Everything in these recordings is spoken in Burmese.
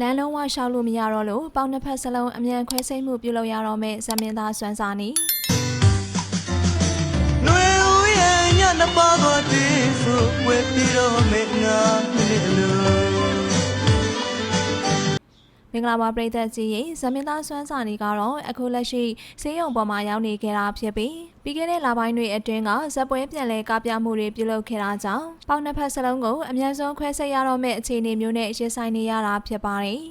လမ်းလုံးဝရှောက်လို့မရတော့လို့ပေါင်နှစ်ဖက်စလုံးအမြန်ခွဲစိတ်မှုပြုလုပ်ရတော့မဲ့ဇမင်းသားစွမ်းစာနီຫນွေဦးရဲ့ညနှစ်ပါးကိုတည်ဆို မင်္ဂလာပါပရိသတ်ကြီးရေဇမင်းသားစွမ်းစာနီကတော့အခုလက်ရှိဆေးရုံပေါ်မှာရောက်နေခဲ့တာဖြစ်ပြီးပြီးခဲ့တဲ့လပိုင်းတွေအတွင်းကဇက်ပွဲပြန်လဲကားပြမှုတွေပြုလုပ်ခဲ့တာကြောင့်ပေါင်နှစ်ဖက်စလုံးကိုအမြန်ဆုံးခွဲစိတ်ရတော့မဲ့အခြေအနေမျိုးနဲ့ရင်ဆိုင်နေရတာဖြစ်ပါတယ်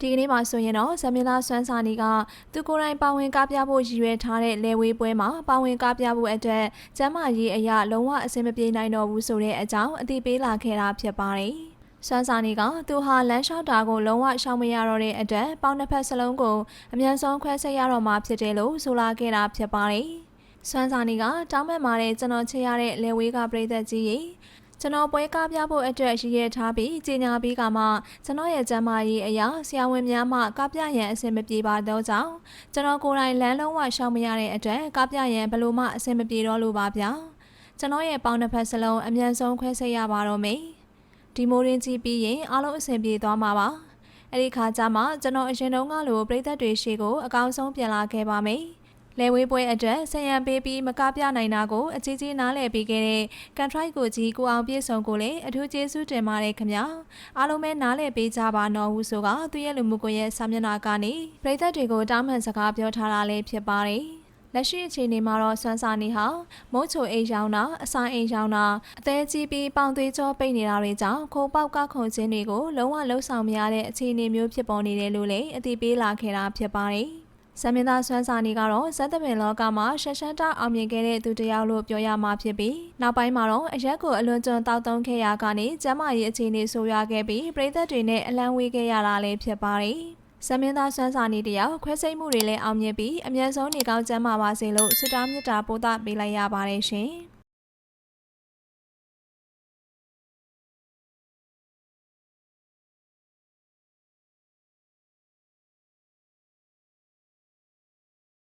ဒီကနေ့မှာဆိုရင်တော့ဇမင်းသားစွမ်းစာနီကသူကိုယ်တိုင်ပါဝင်ကားပြဖို့ရည်ရွယ်ထားတဲ့လေဝေးပွဲမှာပါဝင်ကားပြဖို့အတွက်ကျမ်းမာရေးအရာလုံးဝအဆင်မပြေနိုင်တော့ဘူးဆိုတဲ့အကြောင်းအသိပေးလာခဲ့တာဖြစ်ပါတယ်။ စွမ်းစာနီကသူဟာလမ်းလျှောက်တာကိုလုံးဝရှောင်မရတော့တဲ့အတွက်ပေါင်နှစ်ဖက်စလုံးကိုအမြန်ဆုံးခွဲစိတ်ရတော့မှာဖြစ်တယ်လို့ဆိုလာခဲ့တာဖြစ်ပါတယ်။စွမ်းစာနီကတောင်းပန်มาတဲ့ကျွန်တော်ချစ်ရတဲ့လေဝေးကပြည်သက်ကြီးရေကျွန်တော်ပွဲကားပြဖို့အတွက်ရည်ရထားပြီးကြီးညာပြီးကမှကျွန်တော်ရဲ့ကျမ်းမာရေးအရာဆရာဝန်များမှကားပြရန်အဆင်မပြေပါတော့ကြောင်းကျွန်တော်ကိုယ်တိုင်လမ်းလုံးဝရှောင်မရတဲ့အတွက်ကားပြရန်ဘယ်လို့မှအဆင်မပြေတော့လို့ပါဗျာကျွန်တော်ရဲ့ပေါင်တစ်ဖက်စလုံးအမြန်ဆုံးခွဲစိတ်ရပါတော့မေ ဒီမိုရင်းကြီးပြီးရင်အားလုံးအဆင်ပြေသွားမှာပါအဲ့ဒီခါကျမှကျွန်တော်အရင်တုန်းကလိုပြည်သက်တွေရှိကိုအကောင်းဆုံးပြန်လာခဲ့ပါမယ်လေဝေးပွဲအတွက်ဆင်ရံပေးပြီးမကားပြနိုင်တာကိုအကြီးကြီးနားလည်ပြီးခဲ့တဲ့ control ကိုကြီးကိုအောင်ပြေဆုံးကိုလည်းအထူးကျေးဇူးတင်ပါတယ်ခင်ဗျာအားလုံးပဲနားလည်ပေးကြပါနော်ဟုဆိုကသူရဲ့လူမှုကွန်ရက်စာမျက်နှာကနေပြည်သက်တွေကိုတောင်းပန်စကားပြောထားတာလည်းဖြစ်ပါတယ် လက်ရှိအခြေအနေမှာတော့ဆွမ်းစာနေဟာမုတ်ချိုအိမ်ရောင်တာအဆိုင်အိမ်ရောင်တာအသေးကြီးပြီးပေါင်သွေးကြောပိတ်နေတာတွေကြောင့်ခုံပေါက်ကခုံခြင်းတွေကိုလုံးဝလှုပ်ဆောင်မရတဲ့အခြေအနေမျိုးဖြစ်ပေါ်နေတယ်လို့လည်းအသိပေးလာခဲ့တာဖြစ်ပါတယ်။ဆမင်းသားဆွမ်းစာနေကတော့ဇက်သပင်လောကမှာရှက်ရှက်တအောင်မြင်ခဲ့တဲ့သူတစ်ယောက်လို့ပြောရမှာဖြစ်ပြီးနောက်ပိုင်းမှာတော့အရက်ကိုအလွန်ကျွံတောက်သုံးခဲ့ရကနေကျမ်းမာရေးအခြေအနေဆိုးရွားခဲ့ပြီးပြည်သက်တွေနဲ့အလံဝေးခဲ့ရတာလည်းဖြစ်ပါတယ်။ ဆမင်းသားဆွမ်းစာနေတယောက်ခွဲစိတ်မှုတွေလည်းအောင်မြင်ပြီးအမြန်ဆုံးနေကောင်းကျန်းမာပါစေလို့ဆုတောင်းမေတ္တာပို့သပေးလိုက်ရပါတယ်ရှင်။